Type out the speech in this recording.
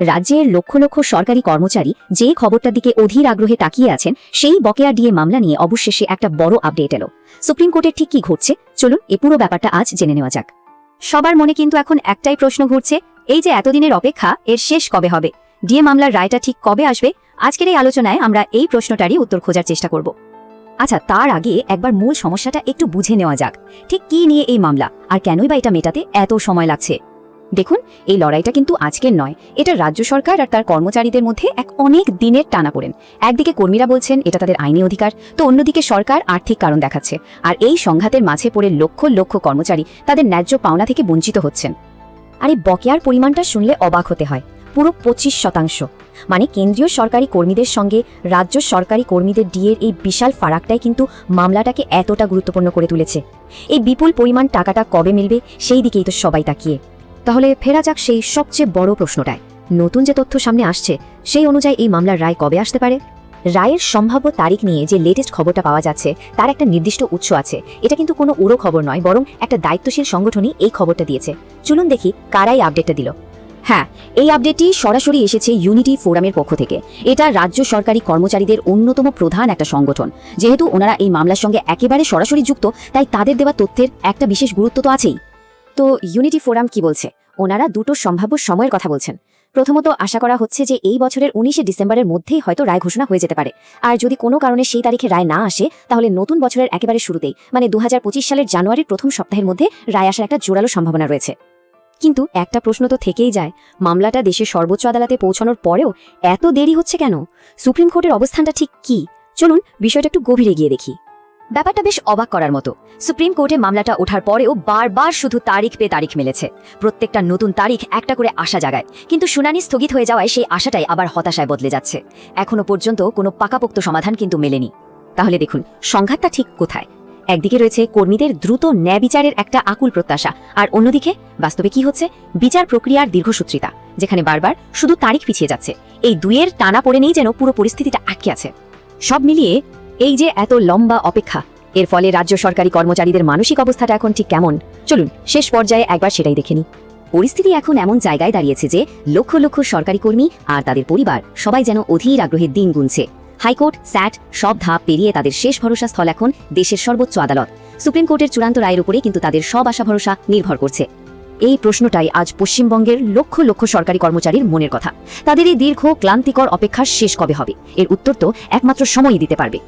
রাজ্যের লক্ষ লক্ষ সরকারি কর্মচারী যে খবরটার দিকে অধীর আগ্রহে তাকিয়ে আছেন, সেই বকেয়া ডিএ মামলা নিয়ে অবশেষে একটা বড় আপডেট এলো। সুপ্রিম কোর্টের ঠিক কি ঘটছে? চলুন, এ পুরো ব্যাপারটা আজ জেনে নেওয়া যাক। সবার মনে কিন্তু এখন একটাই প্রশ্ন ঘুরছে, এই যে এতদিনের অপেক্ষা, এর শেষ কবে হবে? ডিএ মামলার রায়টা ঠিক কবে আসবে? আজকের এই আলোচনায় আমরা এই প্রশ্নটারই উত্তর খোঁজার চেষ্টা করব। আচ্ছা তার আগে একবার মূল সমস্যাটা একটু বুঝে নেওয়া যাক। ঠিক কি নিয়ে এই মামলা? আর কেনই বা এটা মেটাতে এত সময় লাগছে? দেখুন, এই লড়াইটা কিন্তু আজকের নয়। এটা রাজ্য সরকার আর তার কর্মচারীদের মধ্যে এক অনেক দিনের টানা পড়েন। একদিকে কর্মীরা বলছেন, এটা তাদের আইনি অধিকার। তো অন্যদিকে সরকার আর্থিক কারণ দেখাচ্ছে। আর এই সংঘাতের মাঝে পড়ে লক্ষ লক্ষ কর্মচারী তাদের ন্যায্য পাওনা থেকে বঞ্চিত হচ্ছেন। আর এই বকেয়ার পরিমাণটা শুনলে অবাক হতে হয়। পুরো পঁচিশ শতাংশ। মানে কেন্দ্রীয় সরকারি কর্মীদের সঙ্গে রাজ্য সরকারি কর্মীদের ডিএর এই বিশাল ফারাকটাই কিন্তু মামলাটাকে এতটা গুরুত্বপূর্ণ করে তুলেছে। এই বিপুল পরিমাণ টাকাটা কবে মিলবে, সেই দিকেই তো সবাই তাকিয়ে। তাহলে ফেরা যাক সেই সবচেয়ে বড় প্রশ্নটায়। নতুন যে তথ্য সামনে আসছে, সেই অনুযায়ী এই মামলার রায় কবে আসতে পারে? রায়ের সম্ভাব্য তারিখ নিয়ে যে লেটেস্ট খবরটা পাওয়া যাচ্ছে, তার একটা নির্দিষ্ট উৎস আছে। এটা কিন্তু কোনো উড়ো খবর নয়, বরং একটা দায়িত্বশীল সংগঠনই এই খবরটা দিয়েছে। চলুন দেখি কারাই আপডেটটা দিল। হ্যাঁ এই আপডেটটি সরাসরি এসেছে ইউনিটি ফোরামের পক্ষ থেকে। এটা রাজ্য সরকারি কর্মচারীদের অন্যতম প্রধান একটা সংগঠন। যেহেতু ওনারা এই মামলার সঙ্গে একেবারে সরাসরি যুক্ত, তাই তাদের দেওয়া তথ্যের একটা বিশেষ গুরুত্ব তো আছেই। তো ইউনিটি ফোরাম কি বলছে? ওনারা দুটো সম্ভাব্য সময়ের কথা বলছেন। প্রথমত আশা করা হচ্ছে যে এই বছরের উনিশে ডিসেম্বরের মধ্যেই হয়তো রায় ঘোষণা হয়ে যেতে পারে। আর যদি কোনো কারণে সেই তারিখে রায় না আসে, তাহলে নতুন বছরের একেবারে শুরুতেই মানে দু হাজার পঁচিশ সালের জানুয়ারির প্রথম সপ্তাহের মধ্যে রায় আসার একটা জোরালো সম্ভাবনা রয়েছে। কিন্তু একটা প্রশ্ন তো থেকেই যায়, মামলাটা দেশের সর্বোচ্চ আদালতে পৌঁছানোর পরেও এত দেরি হচ্ছে কেন? সুপ্রিম কোর্টের অবস্থানটা ঠিক কি? চলুন, বিষয়টা একটু গভীরে গিয়ে দেখি। ব্যাপারটা বেশ অবাক করার মতো। সুপ্রিম কোর্টে মামলাটা ওঠার পরেও বারবার শুধু তারিখ পে তারিখ মিলেছে। প্রত্যেকটা নতুন তারিখ একটা করে আশা জাগায়। কিন্তু শুনানি স্থগিত হয়ে যাওয়ায় সেই আশাটাই আবার হতাশায় বদলে যাচ্ছে। এখনও পর্যন্ত কোনো পাকাপোক্ত সমাধান কিন্তু মেলেনি। তাহলে দেখুন, সংঘাতটা ঠিক কোথায়? একদিকে রয়েছে কর্মীদের দ্রুত ন্যায় বিচারের একটা আকুল প্রত্যাশা, আর অন্যদিকে বাস্তবে কি হচ্ছে? বিচার প্রক্রিয়ার দীর্ঘসূত্রিতা, যেখানে বারবার শুধু তারিখ পিছিয়ে যাচ্ছে। এই দুয়ের টানা পড়ে নেই যেন পুরো পরিস্থিতিটা আটকে আছে। সব মিলিয়ে এই যে এত লম্বা অপেক্ষা, এর ফলে রাজ্য সরকারি কর্মচারীদের মানসিক অবস্থাটা এখন ঠিক কেমন? চলুন, শেষ পর্যায়ে একবার সেটাই দেখে নিই। পরিস্থিতি এখন এমন জায়গায় দাঁড়িয়েছে যে, লক্ষ লক্ষ সরকারি কর্মী আর তাদের পরিবার সবাই যেন অধীর আগ্রহের দিন গুনছে। হাইকোর্ট, স্যাট, সব ধাপ পেরিয়ে তাদের শেষ ভরসা স্থল এখন দেশের সর্বোচ্চ আদালত। সুপ্রিম কোর্টের চূড়ান্ত রায়ের উপরে কিন্তু তাদের সব আশা ভরসা নির্ভর করছে। এই প্রশ্নটাই আজ পশ্চিমবঙ্গের লক্ষ লক্ষ সরকারি কর্মচারীর মনের কথা। তাদের এই দীর্ঘ, ক্লান্তিকর অপেক্ষার শেষ কবে হবে? এর উত্তর তো একমাত্র সময়ই দিতে পারবে।